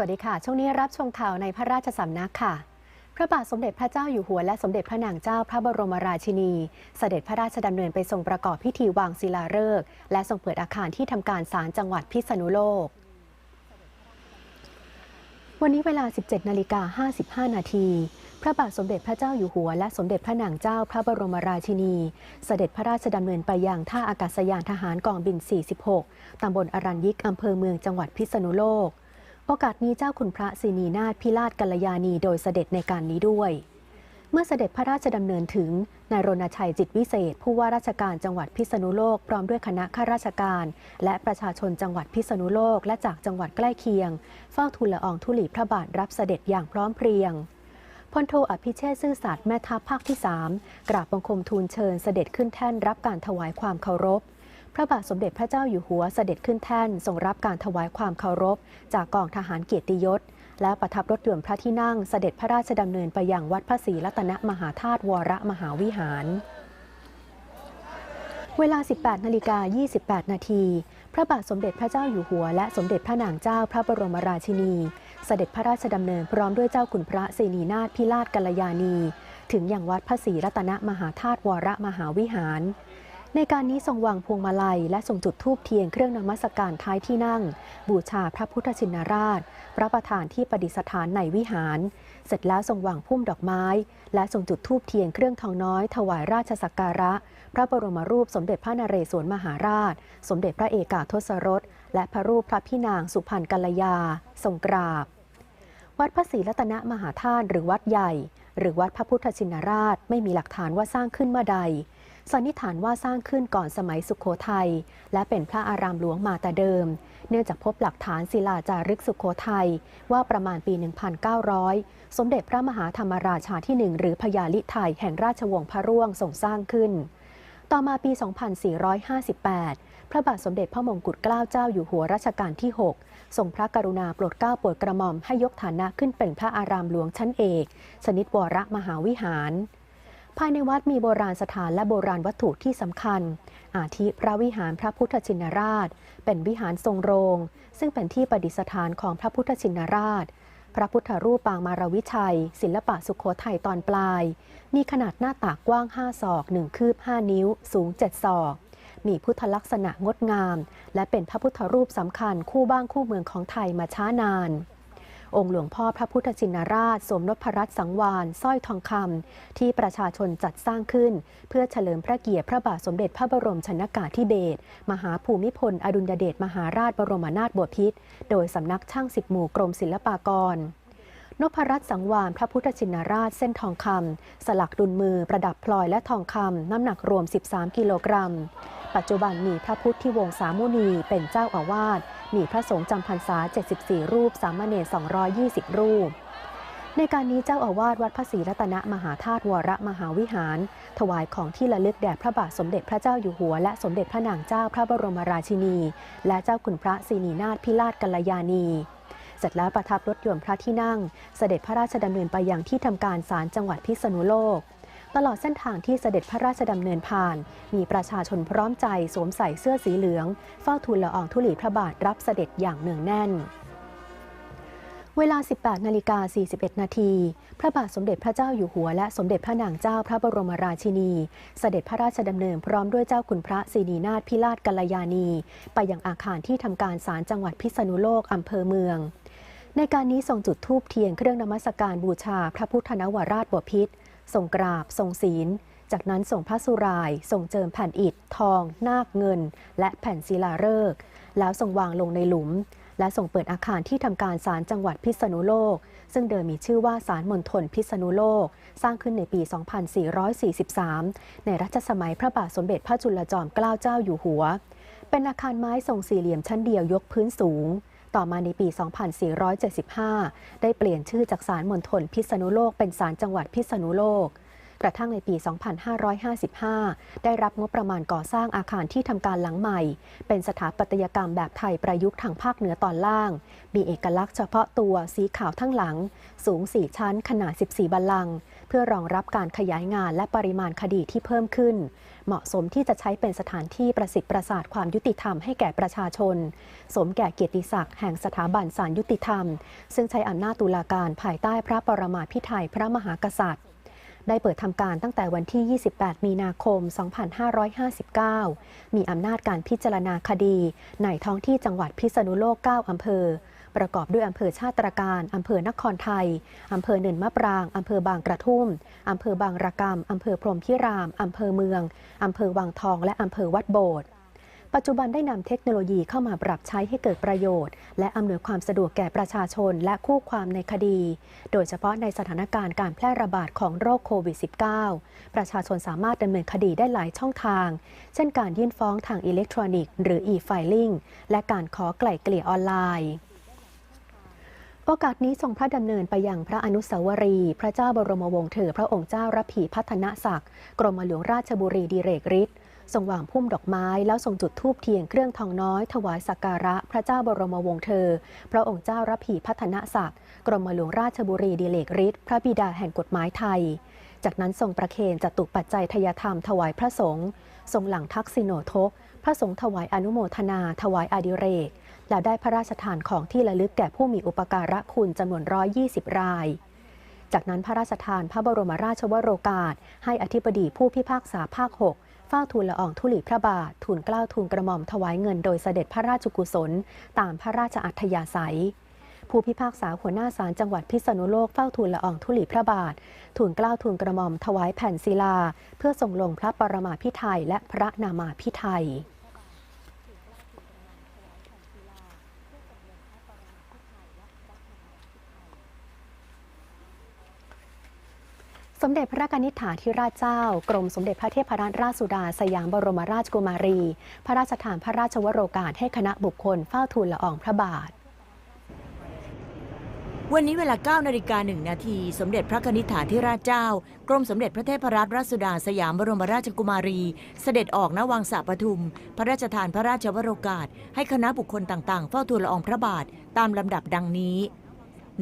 สวัสดีค่ะ ช่วงนี้รับชมข่าวในพระราชสำนักค่ะ พระบาทสมเด็จพระเจ้าอยู่หัวและสมเด็จพระนางเจ้าพระบรมราชินี เสด็จพระราชดำเนินไปทรงประกอบพิธีวางศิลาฤกษ์และทรงเปิดอาคารที่ทำการศาลจังหวัดพิษณุโลก วันนี้เวลา 17 นาฬิกา 55 นาทีพระบาทสมเด็จพระเจ้าอยู่หัว และสมเด็จพระนางเจ้าพระบรมราชินี เสด็จพระราชดำเนินไปยังท่าอากาศยานทหารกองบิน 46 ตำบลอรัญยิกอำเภอเมืองจังหวัดพิษณุโลก โอกาสนี้เจ้าคุณพระศรีนีนาถพิราชกัลยาณีโดยเสด็จในการนี้ด้วย เมื่อเสด็จพระราชดำเนินถึงนายรณชัยจิตวิเศษ ผู้ว่าราชการจังหวัดพิษณุโลก พร้อมด้วยคณะข้าราชการ และประชาชนจังหวัดพิษณุโลกและจากจังหวัดใกล้เคียง เฝ้าทูลละอองธุลีพระบาทรับเสด็จอย่างพร้อมเพรียงพลโทอภิเชษซื่อสัตย์แม่ทัพภาคที่ 3 กราบบังคมทูลเชิญเสด็จขึ้นแท่นรับการถวายความเคารพ ระบาทสมเด็จพระเจ้าอยู่หัวเสด็จขึ้นแท่นทรงรับการถวายความเคารพ จากกองทหารเกียรติยศ และประทับรถยนต์พระที่นั่งเสด็จพระราชดำเนินไปยังวัดพระศรีรัตนมหาธาตุวรมหาวิหาร เวลา 18นาฬิกา28 นาทีพระบาทสมเด็จพระเจ้าอยู่หัว และสมเด็จพระนางเจ้าพระบรมราชินี เสด็จพระราชดำเนินพร้อมด้วยเจ้าขุนพระศรีนีนาถพิราชกัลยาณี ถึงอย่างวัดพระศรีรัตนมหาธาตุวรมหาวิหาร ในการนี้ทรงวางพวงมาลัย และทรงจุดธูปเทียนเครื่องนมัสการท้ายที่นั่ง บูชาพระพุทธชินราช พระประธานที่ประดิษฐานในวิหาร เสร็จแล้วทรงวางพุ่มดอกไม้ และทรงจุดธูปเทียนเครื่องทองน้อย ถวายราชสักการะ พระบรมรูปสมเด็จพระนเรศวรมหาราช สมเด็จพระเอกาทศรส และพระรูปพระพี่นางสุพรรณกัลยา ทรงกราบ วัดพระศรีรัตนมหาธาตุหรือวัดใหญ่ หรือวัดพระพุทธชินราช ไม่มีหลักฐานว่าสร้างขึ้นเมื่อใด สันนิษฐานว่าสร้างขึ้นก่อนสมัยสุขโขทัยและเป็นพระอารามหลวงมาแต่เดิม เนื่องจากพบหลักฐานศิลาจารึกสุขโขทัยว่าประมาณปี 1900 สมเด็จพระมหาธรรมราชาที่หนึ่งหรือพญาลิไทยแห่งราชวงศ์พระร่วงทรงสร้างขึ้น ต่อมาปี 2458 พระบาทสมเด็จพระมงกุฎเกล้าเจ้าอยู่หัวรัชกาลที่ 6 ทรงพระกรุณาโปรดเกล้าโปรดกระหม่อมให้ยกฐานะขึ้นเป็นพระอารามหลวงชั้นเอก ชนิดวรมหาวิหาร ภายในวัดมีโบราณสถานและโบราณวัตถุที่สำคัญ อาทิพระวิหารพระพุทธชินราช เป็นวิหารทรงโรง ซึ่งเป็นที่ประดิษฐานของพระพุทธชินราช พระพุทธรูปปางมารวิชัย ศิลปะสุขโขทัยตอนปลาย มีขนาดหน้าตากกว้าง 5 ศอก 1 คืบ 5 นิ้ว สูง 7 ศอก มีพุทธลักษณะงดงาม และเป็นพระพุทธรูปสำคัญคู่บ้านคู่เมืองของไทยมาช้านาน องค์หลวงพ่อพระพุทธชินราชสวมนพรัตน์สังวานสร้อยทองคำที่ประชาชนจัดสร้างขึ้น เพื่อเฉลิมพระเกียรติพระบาทสมเด็จพระบรมชนากาธิเบศรมหาภูมิพล อดุลยเดชมหาราชบรมนาถบพิตรโดยสำนักช่างสิบหมู่กรมศิลปากรนพรัตน์สังวานพระพุทธชินราชเส้นทองคำสลักดุลมือประดับพลอยและทองคำน้ำหนักรวม 13 กิโลกรัม ปัจจุบันมีพระพุทธที่วงศ์สามุนีเป็นเจ้าอาวาส มีพระสงฆ์จำพรรษา 74 รูป สามเณร 220 รูป ในการนี้เจ้าอาวาสวัดพระศรีรัตนมหาธาตุวรมหาวิหาร ถวายของที่ระลึกแด่พระบาทสมเด็จพระเจ้าอยู่หัว และสมเด็จพระนางเจ้าพระบรมราชินี และเจ้าคุณพระศรีนีนาถพิราชกัลยาณีเสร็จแล้วประทับรถยนต์พระที่นั่ง เสด็จพระราชดำเนินไปยังที่ทำการศาลจังหวัดพิษณุโลก ตลอดเส้นทางที่เสด็จพระราชดำเนินผ่าน มีประชาชนพร้อมใจสวมใส่เสื้อสีเหลือง เฝ้าทูลละอองธุลีพระบาทรับเสด็จอย่างเนืองแน่นเวลา 18 นาฬิกา 41 นาที พระบาทสมเด็จพระเจ้าอยู่หัวและสมเด็จพระนางเจ้าพระบรมราชินี เสด็จพระราชดำเนินพร้อมด้วยเจ้าคุณพระศรีนีนาถพิราชกัลยาณี ไปยังอาคารที่ทำการศาลจังหวัดพิษณุโลกอำเภอเมือง ในการนี้ทรงจุดธูปเทียนเครื่องนมัสการบูชาพระพุทธนวราชบพิตร ทรงกราบ ทรงศีล จากนั้นส่งพระสุรายทรงเจิมแผ่นอิฐ ทอง นาคเงิน และแผ่นศิลาฤกษ์แล้วทรงวางลงในหลุม และส่งเปิดอาคารที่ทำการศาลจังหวัดพิษณุโลก ซึ่งเดิมมีชื่อว่าศาลมณฑลพิษณุโลก สร้างขึ้นในปี 2443 ในรัชสมัยพระบาทสมเด็จพระจุลจอมเกล้าเจ้าอยู่หัว เป็นอาคารไม้ทรงสี่เหลี่ยมชั้นเดียวยกพื้นสูง ต่อมาในปี 2475 ได้เปลี่ยนชื่อจากศาลมณฑลพิษณุโลกเป็นศาลจังหวัดพิษณุโลก กระทั่งในปี 2555 ได้รับงบประมาณก่อสร้างอาคารที่ทำการหลังใหม่ เป็นสถาปัตยกรรมแบบไทยประยุกต์ทางภาคเหนือตอนล่าง มีเอกลักษณ์เฉพาะตัวสีขาวทั้งหลัง สูง 4 ชั้น ขนาด 14 บัลลังก์เพื่อรองรับการขยายงานและปริมาณคดีที่เพิ่มขึ้น เหมาะสมที่จะใช้เป็นสถานที่ประสิทธิ์ประสาทความยุติธรรมให้แก่ประชาชน สมแก่เกียรติศักดิ์แห่งสถาบันศาลยุติธรรม ซึ่งใช้อำนาจตุลาการภายใต้พระปรมาภิไธยพระมหากษัตริย์ ได้เปิดทำการตั้งแต่วันที่ 28 มีนาคม 2559 มีอำนาจการพิจารณาคดีในท้องที่จังหวัดพิษณุโลก 9 อำเภอ ประกอบด้วยอำเภอชาติตรการอำเภอนครไทยอำเภอเนินมะปรางอำเภอบางกระทุ่มอำเภอบางระกำอำเภอพรมพิรามอำเภอเมืองอำเภอวังทอง และอำเภอวัดโบสถ์ ปัจจุบันได้นำเทคโนโลยีเข้ามาปรับใช้ให้เกิดประโยชน์ และอำนวยความสะดวกแก่ประชาชนและคู่ความในคดี โดยเฉพาะในสถานการณ์การแพร่ระบาดของโรคโควิด -19 ประชาชนสามารถดำเนินคดีได้หลายช่องทาง เช่นการยื่นฟ้องทางอิเล็กทรอนิกส์หรือ e-filing และการขอไกล่เกลี่ยออนไลน์โอกาสนี้ทรงพระดำเนินไปยังพระอนุสาวรีย์พระเจ้าบรมวงศ์เธอพระองค์เจ้าระพีพัฒนศักดิ์กรมหลวงราชบุรีดิเรกฤทธิ์ ทรงวางพุ่มดอกไม้แล้วทรงจุดธูปเทียนเครื่องทองน้อย ถวายสักการะพระเจ้าบรมวงศ์เธอ พระองค์เจ้าระพีพัฒนศักดิ์กรมหลวงราชบุรีดิเรกฤทธิ์พระบิดาแห่งกฎหมายไทย จากนั้นทรงประเคนจตุปัจจัยทยธรรมถวายพระสงฆ์ทรงหลังทักษิโนทก พระสงฆ์ถวายอนุโมทนา ถวายอดิเรก และได้พระราชทานของที่ระลึกแก่ผู้มีอุปการะคุณจำนวน 120 รายจากนั้นพระราชทานพระบรมราชวโรกาส ให้อธิบดีผู้พิพากษาภาค 6 เฝ้าทูลละอองธุลีพระบาททูลเกล้าทูลกระหม่อมถวายเงินโดยเสด็จพระราชกุศล ตามพระราชอัธยาศัย ผู้พิพากษาหัวหน้าศาลจังหวัดพิษณุโลกเฝ้าทูลละอองธุลีพระบาททูลเกล้าทูลกระหม่อมถวายแผ่นศิลา เพื่อส่งลงพระปรมาภิไธยและพระนามาภิไธย มเด็จพระกนิษฐาธิราชเจ้า กรมสมเด็จพระเทพรัตนราชสุดา สยามบรมราชกุมารี พระราชทานพระราชวโรกาสให้คณะบุคคลเฝ้าทูลละอองพระบาท วันนี้เวลา 9 นาฬิกา1นาที สมเด็จพระนิษฐาธิราชเจ้า กรมสมเด็จพระเทพรัตนราชสุดา สยามบรมราชกุมารี เสด็จออกณวังสระปทุม พระราชทานพระราชวโรกาส ให้คณะบุคคลต่างๆ เฝ้าทูลละอองพระบาท ตามลำดับดังนี้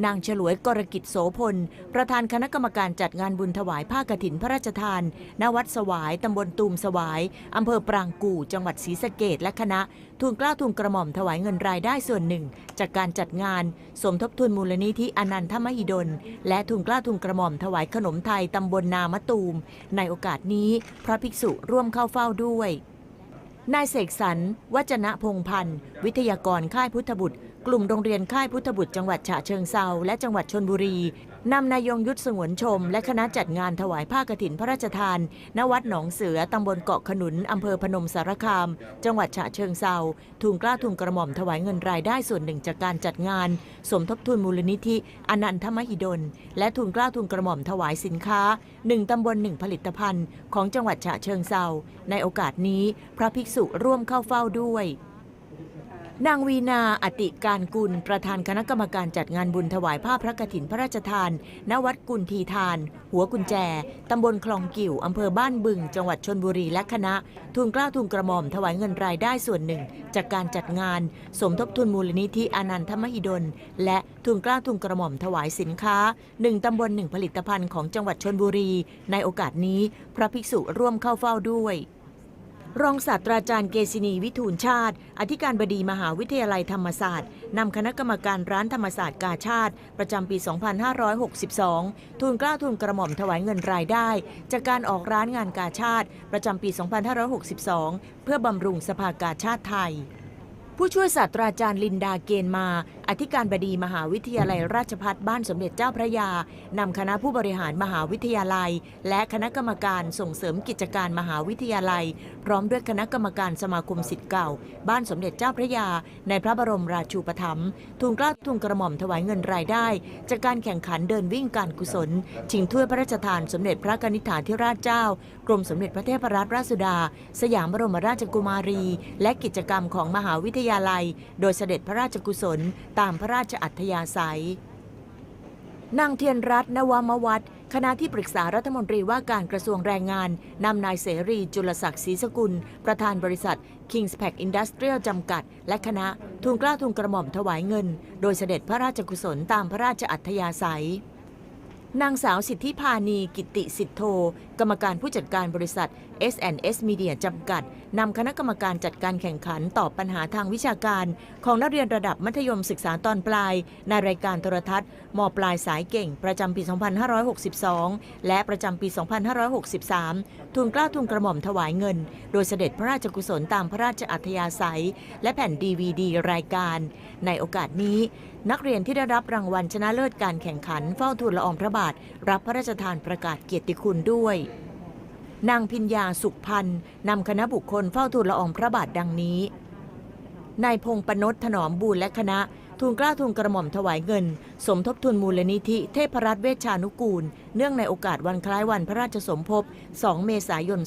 นางฉลวยกรกิจโสพล ประธานคณะกรรมการจัดงานบุญถวายผ้ากฐินพระราชทาน ณ วัดสวาย ตำบลตูมสวาย อำเภอปรางกู่ จังหวัดศรีสะเกดและคณะ ทูลเกล้าทูลกระหม่อมถวายเงินรายได้ส่วนหนึ่ง จากการจัดงาน สมทบทุนมูลนิธิอนันทมหิดล และทูลเกล้าทูลกระหม่อมถวายขนมไทย ตำบลนามะตูม ในโอกาสนี้พระภิกษุร่วมเข้าเฝ้าด้วยนายเสกสรรวัจนะพงพันธ์ วิทยากรค่ายพุทธบุตร กลุ่มโรงเรียนค่ายพุทธบุตรจังหวัดฉะเชิงเซาและจังหวัดชนบุรีนำนายยงยุทธสงวนชม และคณะจัดงานถวายผ้ากฐินพระราชทาน ณ วัดหนองเสือตำบลเกาะขนุนอำเภอพนมสารคาม จังหวัดฉะเชิงเซาทูลเกล้าทูลกระหม่อมถวายเงินรายได้ส่วนหนึ่งจากการจัดงาน สมทบทุนมูลนิธิ อนันทมหิดล และทูลเกล้าทูลกระหม่อมถวายสินค้าหนึ่งตำบลหนึ่งผลิตภัณฑ์ ของจังหวัดฉะเชิงเซาในโอกาสนี้ พระภิกษุร่วมเข้าเฝ้าด้วย นางวีนาอติการกุล ประธานคณะกรรมการจัดงานบุญถวายผ้าพระกฐินพระราชทาน ณ วัดกุลทีทาน หัวกุญแจ ตำบลคลองกิ่ว อำเภอบ้านบึง จังหวัดชนบุรีและคณะทูลเกล้าทูลกระหม่อมถวายเงินรายได้ส่วนหนึ่ง จากการจัดงาน สมทบทุนมูลนิธิอนันทมหิดล และทูลเกล้าทูลกระหม่อมถวายสินค้าหนึ่งตำบลหนึ่งผลิตภัณฑ์ของจังหวัดชนบุรี ในโอกาสนี้ พระภิกษุร่วมเข้าเฝ้าด้วย รองศาสตราจารย์เกษินีวิทูลชาติ อธิการบดีมหาวิทยาลัยธรรมศาสตร์นำคณะกรรมการร้านธรรมศาสตร์กาชาติ ประจำปี 2562 ทูลกล้าทูลกระหม่อมถวายเงินรายได้ จากการออกร้านงานกาชาติ ประจำปี 2562 เพื่อบำรุงสภากาชาติไทย ผู้ช่วยศาสตราจารย์ลินดาเกณฑ์มา อธิการบดีมหาวิทยาลัยราชภัฏบ้านสมเด็จเจ้าพระยานำคณะผู้บริหารมหาวิทยาลัย และคณะกรรมการส่งเสริมกิจการมหาวิทยาลัย พร้อมด้วยคณะกรรมการสมาคมสิทธิ์เก่า บ้านสมเด็จเจ้าพระยา ในพระบรมราชูปถัมภ์ทูลเกล้าทูลกระหม่อมถวายเงินรายได้ จากการแข่งขันเดินวิ่งการกุศล ชิงถ้วยพระราชทานสมเด็จพระกนิษฐาธิราชเจ้า กรมสมเด็จพระเทพรัตนราชสุดา สยามบรมราชกุมารี และกิจกรรมของมหาวิทยาลัย โดยเสด็จพระราชกุศลตามพระราชอัธยาศัยนางเทียนรัตน์นวมวัฒน์คณะที่ปรึกษารัฐมนตรีว่าการกระทรวงแรงงานนำนายเสรีจุลศักดิ์ศรีสกุล ประธานบริษัท Kings Pack Industrial จำกัด และคณะทูลกล้าทูลกระหม่อมถวายเงิน โดยเสด็จพระราชกุศลตามพระราชอัธยาศัย นางสาวสิทธิพานีกิติสิทธโธ กรรมการผู้จัดการบริษัท S&S Media จำกัด นำคณะกรรมการจัดการแข่งขันตอบปัญหาทางวิชาการ ของนักเรียนระดับมัธยมศึกษาตอนปลาย ในรายการโทรทัศน์มปลายสายเก่ง ประจำปี 2562 และประจำปี 2563ทูลเกล้าทูลกระหม่อมถวายเงิน โดยเสด็จพระราชกุศลตามพระราชอัธยาศัย และแผ่นดีวีดีรายการ ในโอกาสนี้ นักเรียนที่ได้รับรางวัลชนะเลิศการแข่งขันเฝ้าทูลละอองพระบาท รับพระราชทานประกาศเกียรติคุณด้วย นางพิญญาสุขพันธ์นำคณะบุคคลเฝ้าทูลละอองพระบาทดังนี้นายพงปนดถนอมบูรและคณะทูลกล้าทูลกระหม่อมถวายเงิน สมทบทุนมูลนิธิเทพรัตน์เวชชานุกูล เนื่องในโอกาสวันคล้ายวันพระราชสมภพ 2 เมษายน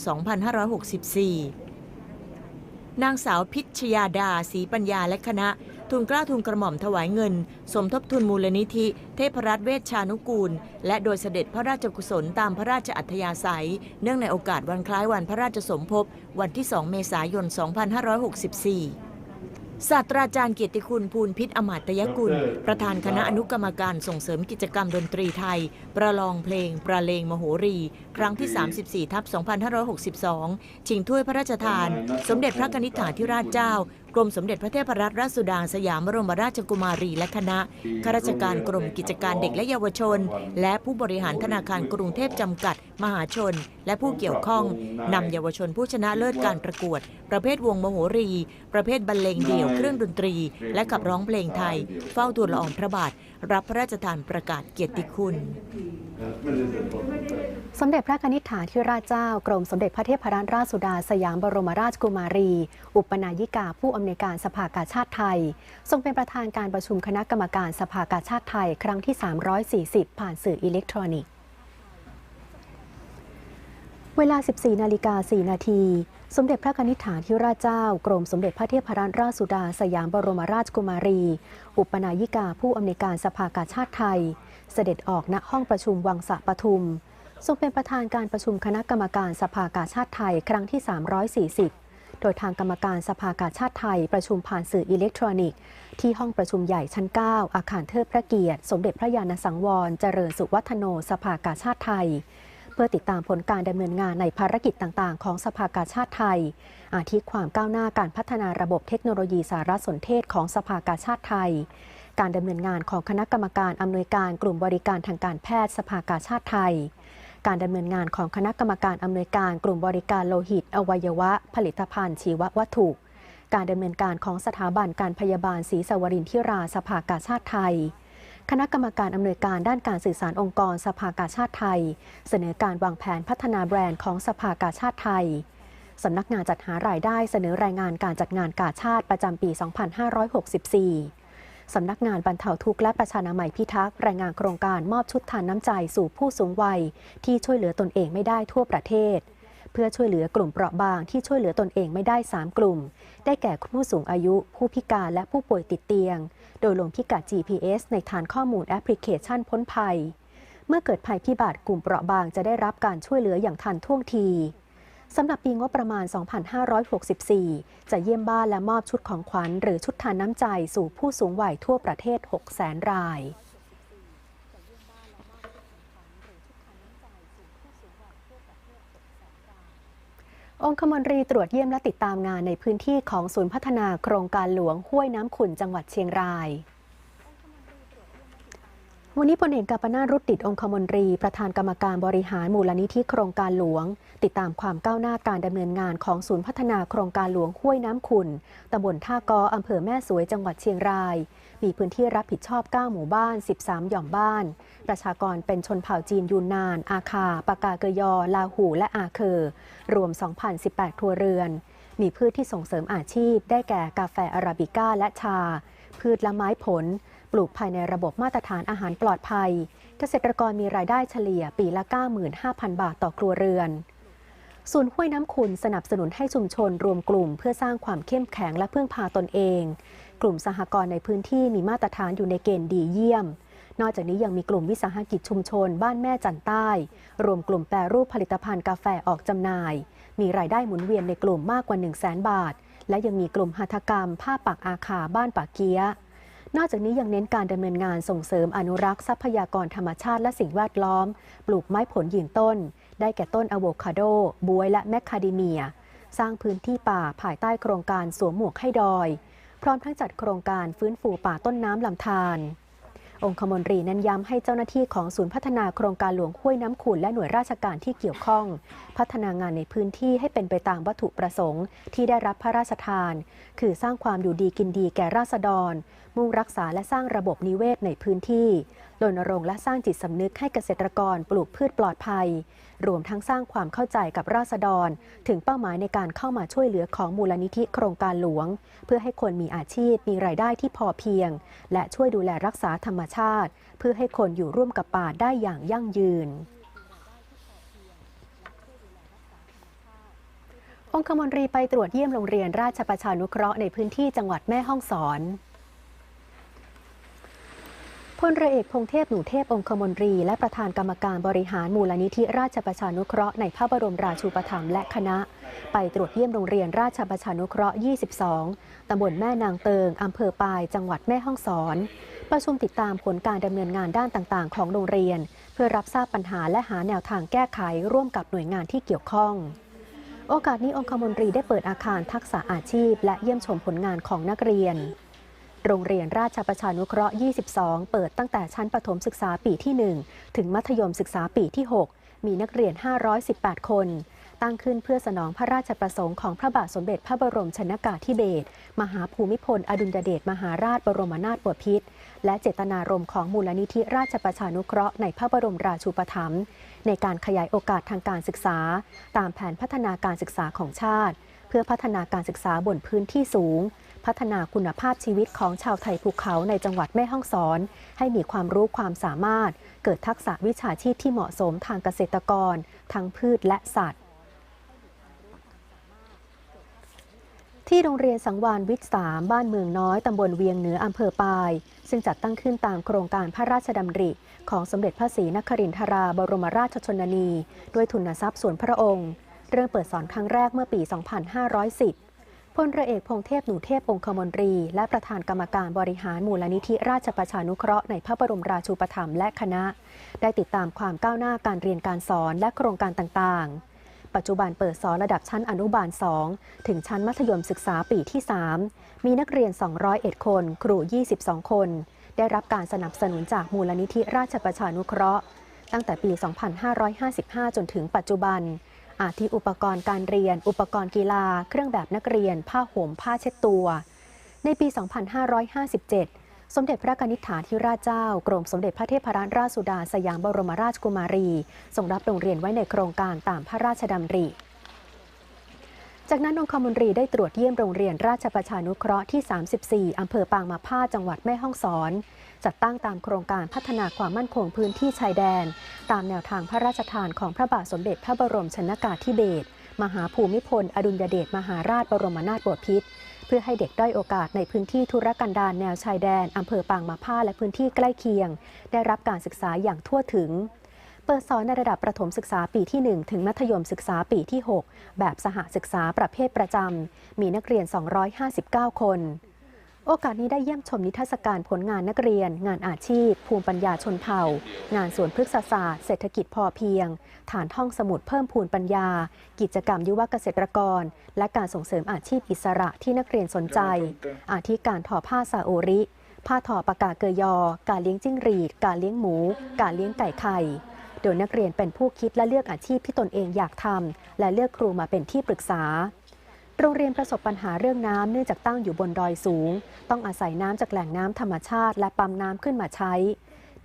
2564 นางสาวพิชยาดาศรีปัญญาและคณะ ทูลกล้าทูลกระหม่อมถวายเงิน สมทบทุนมูลนิธิ เทพรัตน์เวชชานุกูล และโดยเสด็จพระราชกุศลตามพระราชอัธยาศัย เนื่องในโอกาสวันคล้ายวันพระราชสมภพวันที่ 2 เมษายน 2564ศาสตราจารย์เกียรติคุณภูลพิษอมาตยกุล ประธานคณะอนุกรรมการส่งเสริมกิจกรรมดนตรีไทย ประลองเพลง ประเลงมโหรีครั้งที่ 34 ทับ 2562 ชิงถ้วยพระราชทาน สมเด็จพระกนิษฐาธิราชเจ้า กรมสมเด็จพระเทพรัตนราชสุดาสยามบรมราชกุมารีและคณะ ข้าราชการกรมกิจการเด็กและเยาวชน และผู้บริหารธนาคารกรุงเทพจำกัด มหาชน และผู้เกี่ยวข้องนำเยาวชนผู้ชนะเลิศการประกวด ประเภทวงมโหรี ประเภทบรรเลงเดี่ยวเครื่องดนตรี และขับร้องเพลงไทย เฝ้าทูลละอองพระบาท รับพระราชทานประกาศเกียรติคุณ สมเด็จพระนิษฐาธิราชเจ้ากรมสมเด็จพระเทพรัตนราชสุดาสยามบรมราชกุมารี อุปนายิกาผู้อำนวยการสภากาชาติไทย ทรงเป็นประธานการประชุมคณะกรรมการสภากาชาติไทย ครั้งที่ 340 ผ่านสื่ออิเล็กทรอนิกส์ เวลา 14 นาฬิกา 4 นาทีสมเด็จพระนิษฐาธิราชเจ้า กรมสมเด็จพระเทพรัตนราชสุดาสยามบรมราชกุมารี อุปนายิกาผู้อำนวยการสภากาชาติไทย เสด็จออกณห้องประชุมวังสะปทุม ทรงเป็นประธานการประชุมคณะกรรมการสภากาชาติไทยครั้งที่ 340 โดยทางกรรมการสภากาชาติไทยประชุมผ่านสื่ออิเล็กทรอนิกส์ ที่ห้องประชุมใหญ่ชั้น 9 อาคารเทิดพระเกียรติ สมเด็จพระยาณสังวร เจริญสุวัฒโนสภากาชาติไทย เพื่อติดตามผลการดำเนินงานในภารกิจต่าง ๆ ของสภากาชาติไทย อาทิความก้าวหน้าการพัฒนาระบบเทคโนโลยีสารสนเทศของสภากาชาติไทย การดำเนินงานของคณะกรรมการอำนวยการกลุ่มบริการทางการแพทย์สภากาชาติไทย การดำเนินงานของคณะกรรมการอำนวยการกลุ่มบริการโลหิต อวัยวะ ผลิตภัณฑ์ชีววัตถุ การดำเนินการของสถาบันการพยาบาลศรีสวรินทิราสภากาชาติไทย คณะกรรมการอำนวยการด้านการสื่อสารองค์กรสภากาชาติไทย เสนอการวางแผนพัฒนาแบรนด์ของสภากาชาติไทยสำนักงานจัดหารายได้เสนอรายงานการจัดงานกาชาติประจำปี 2564 สำนักงานบรรเทาทุกข์และประชานามัยพิทักษ์รายงานโครงการมอบชุดทานน้ำใจสู่ผู้สูงวัย ที่ช่วยเหลือตนเองไม่ได้ทั่วประเทศ เพื่อช่วยเหลือกลุ่มเปราะบางที่ช่วยเหลือตนเองไม่ได้ 3 กลุ่ม ได้แก่ผู้สูงอายุ ผู้พิการและผู้ป่วยติดเตียง โดยลงพิกัด GPS ในฐานข้อมูลแอปพลิเคชันพ้นภัย เมื่อเกิดภัยพิบัติกลุ่มเปราะบางจะได้รับการช่วยเหลืออย่างทันท่วงที สำหรับปีงบประมาณ 2564 จะเยี่ยมบ้านและมอบชุดของขวัญ หรือชุดทานน้ำใจสู่ผู้สูงวัยทั่วประเทศ 600,000 รายองคมนตรีตรวจเยี่ยมและติดตามงานในพื้นที่ของศูนย์พัฒนาโครงการหลวงห้วยน้ำขุ่นจังหวัดเชียงราย วันนี้พลเอกกาปนารุดติดองคมนตรี ประธานกรรมการบริหารมูลนิธิโครงการหลวง ติดตามความก้าวหน้าการดำเนินงานของศูนย์พัฒนาโครงการหลวงห้วยน้ำขุนตำบลท่ากออำเภอแม่สวยจังหวัดเชียงราย มีพื้นที่รับผิดชอบ 9 หมู่บ้าน 13 หย่อมบ้าน ประชากรเป็นชนเผ่าจีนยูนนาน อาคา ปากาเกยอ ลาหู และอาเคอรวม 2,018 ครัวเรือน มีพืชที่ส่งเสริมอาชีพ ได้แก่กาแฟอาราบิก้าและชา พืชและไม้ผล ปลูกภายในระบบมาตรฐานอาหารปลอดภัย เกษตรกรมีรายได้เฉลี่ยปีละ 95,000 บาทต่อครัวเรือนศูนย์ห้วยน้ำขุนสนับสนุนให้ชุมชนรวมกลุ่ม เพื่อสร้างความเข้มแข็งและพึ่งพาตนเอง กลุ่มสหกรณ์ในพื้นที่มีมาตรฐานอยู่ในเกณฑ์ดีเยี่ยม นอกจากนี้ยังมีกลุ่มวิสาหกิจชุมชน บ้านแม่จันใต้ รวมกลุ่มแปรรูปผลิตภัณฑ์กาแฟออกจำหน่าย มีรายได้หมุนเวียนในกลุ่มมากกว่า 1 0 0 0 0แบาท และยังมีกลุ่มหัตถกรรม ผ้าปักอาคาบ้านปากเกียะ นอกจากนี้ยังเน้นการดำเนินงานส่งเสริมอนุรักษ์ทรัพยากรธรรมชาติและสิ่งแวดล้อม ปลูกไม้ผลยืนต้น ได้แก่ต้นอะโวคาโด บวยและแมคคาเดเมีย สร้างพื้นที่ป่าภายใต้โครงการสวมหมวกให้ดอย พร้อมทั้งจัดโครงการฟื้นฟูป่าต้นน้ำลำธารองคมนตรีเน้นย้ำให้เจ้าหน้าที่ของศูนย์พัฒนาโครงการหลวงห้วยน้ำขุนและหน่วยราชการที่เกี่ยวข้อง พัฒนางานในพื้นที่ให้เป็นไปตามวัตถุประสงค์ ที่ได้รับพระราชทาน คือสร้างความอยู่ดีกินดีแก่ราษฎรมุ่งรักษาและสร้างระบบนิเวศในพื้นที่รณรงค์และสร้างจิตสำนึกให้เกษตรกรปลูกพืชปลอดภัย รวมทั้งสร้างความเข้าใจกับราษฎร ถึงเป้าหมายในการเข้ามาช่วยเหลือของมูลนิธิโครงการหลวง เพื่อให้คนมีอาชีพมีรายได้ที่พอเพียง และช่วยดูแลรักษาธรรมชาติ เพื่อให้คนอยู่ร่วมกับป่าได้อย่างยั่งยืนองคมนตรีไปตรวจเยี่ยมโรงเรียนราชประชานุเคราะห์ในพื้นที่จังหวัดแม่ฮ่องสอน พลเรือเอกพงเทพหนูเทพองคมนตรี และประธานกรรมการบริหารมูลนิธิราชประชานุเคราะห์ในพระบรมราชูปถัมภ์และคณะ ไปตรวจเยี่ยมโรงเรียนราชประชานุเคราะห์ 22 ตำบลแม่นางเติง อำเภอปาย จังหวัดแม่ฮ่องสอน ประชุมติดตามผลการดำเนินงานด้านต่างๆ ของโรงเรียน เพื่อรับทราบปัญหาและหาแนวทางแก้ไขร่วมกับหน่วยงานที่เกี่ยวข้องโอกาสนี้องคมนตรีได้เปิดอาคารทักษะอาชีพ และเยี่ยมชมผลงานของนักเรียน โรงเรียนราชประชานุเคราะห์ 22 เปิดตั้งแต่ชั้นประถมศึกษาปีที่ 1 ถึงมัธยมศึกษาปีที่ 6 มีนักเรียน 518 คน ตั้งขึ้นเพื่อสนองพระราชประสงค์ของพระบาทสมเด็จพระบรมชนากาธิเบศร มหาภูมิพล อดุลยเดช มหาราชบรมนาถบพิตร และเจตนารมณ์ของมูลนิธิราชประชานุเคราะห์ในพระบรมราชูปถัมภ์ในการขยายโอกาสทางการศึกษา ตามแผนพัฒนาการศึกษาของชาติ เพื่อพัฒนาการศึกษาบนพื้นที่สูง พัฒนาคุณภาพชีวิตของชาวไทยภูเขาในจังหวัดแม่ฮ่องสอน ให้มีความรู้ความสามารถ เกิดทักษะวิชาชีพที่เหมาะสมทางเกษตรกร ทั้งพืชและสัตว์ ที่โรงเรียนสังวานวิทย์สามบ้านเมืองน้อยตำบลเวียงเหนืออำเภอปาย ซึ่งจัดตั้งขึ้นตามโครงการพระราชดำริ ของสมเด็จพระศรีนครินทราบรมราชชนนี ด้วยทุนทรัพย์ส่วนพระองค์ เริ่มเปิดสอนครั้งแรกเมื่อปี 2510 ลเรือเอกพงเทพหนูเทพองคมนตรี และประธานกรรมการบริหารมูลนิธิราชประชานุเคราะห์ในพระบรมราชูปถัมภ์และคณะ ได้ติดตามความก้าวหน้าการเรียนการสอนและโครงการต่างๆ ปัจจุบันเปิดสอนระดับชั้นอนุบาล 2 ถึงชั้นมัธยมศึกษาปีที่ 3 มีนักเรียน 201 คน ครู 22 คน ได้รับการสนับสนุนจากมูลนิธิราชประชานุเคราะห์ ตั้งแต่ปี 2555 จนถึงปัจจุบัน อาทิอุปกรณ์การเรียน อุปกรณ์กีฬา เครื่องแบบนักเรียน ผ้าห่มผ้าเช็ดตัว ในปี 2557 สมเด็จพระกนิษฐาธิราชเจ้า กรมสมเด็จพระเทพรัตนราชสุดาสยามบรมราชกุมารีทรงรับโรงเรียนไว้ในโครงการตามพระราชดำริจากนั้นองคมนตรีได้ตรวจเยี่ยมโรงเรียนราชประชานุเคราะห์ที่ 34 อำเภอปางมาผ้าจังหวัดแม่ฮ่องสอน จัดตั้งตามโครงการพัฒนาความมั่นคงพื้นที่ชายแดน ตามแนวทางพระราชทานของพระบาทสมเด็จพระบรมชนากาธิเบศรมหาภูมิพล อดุลยเดชมหาราชบรมนาถบพิตรเพื่อให้เด็กด้อยโอกาสในพื้นที่ธุรกันดารแนวชายแดนอำเภอปางมาผ้าและพื้นที่ใกล้เคียง ได้รับการศึกษาอย่างทั่วถึง เปิดสอนในระดับประถมศึกษาปีที่ 1 ถึงมัธยมศึกษาปีที่ 6 แบบสหศึกษาประเภทประจำมีนักเรียน 259 คน โอกาสนี้ได้เยี่ยมชมนิทรรศการผลงานนักเรียน งานอาชีพ ภูมิปัญญาชนเผ่า งานสวนพฤกษศาสตร์เศรษฐกิจพอเพียง ฐานท่องสมุดเพิ่มพูนปัญญา กิจกรรมยุวเกษตรกร และการส่งเสริมอาชีพอิสระที่นักเรียนสนใจ อาทิการทอผ้าซาโอริ ผ้าทอปากกาเกยอ การเลี้ยงจิ้งหรีด การเลี้ยงหมู การเลี้ยงไก่ไข่โดยนักเรียนเป็นผู้คิดและเลือกอาชีพที่ตนเองอยากทำและเลือกครูมาเป็นที่ปรึกษา โรงเรียนประสบปัญหาเรื่องน้ำเนื่องจากตั้งอยู่บนดอยสูง ต้องอาศัยน้ำจากแหล่งน้ำธรรมชาติ และปั๊มน้ำขึ้นมาใช้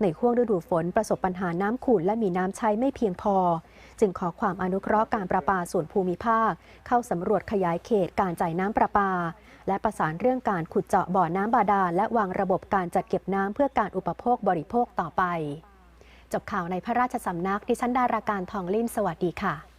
ในห้วงฤดูฝนประสบปัญหาน้ำขุ่นและมีน้ำใช้ไม่เพียงพอ จึงขอความอนุเคราะห์การประปาส่วนภูมิภาค เข้าสำรวจขยายเขตการจ่ายน้ำประปา และประสานเรื่องการขุดเจาะบ่อน้ำบาดาลและวางระบบการจัดเก็บน้ำเพื่อการอุปโภคบริโภคต่อไป จบข่าวในพระราชสำนักดิฉันดาราการทองลิ่มสวัสดีค่ะ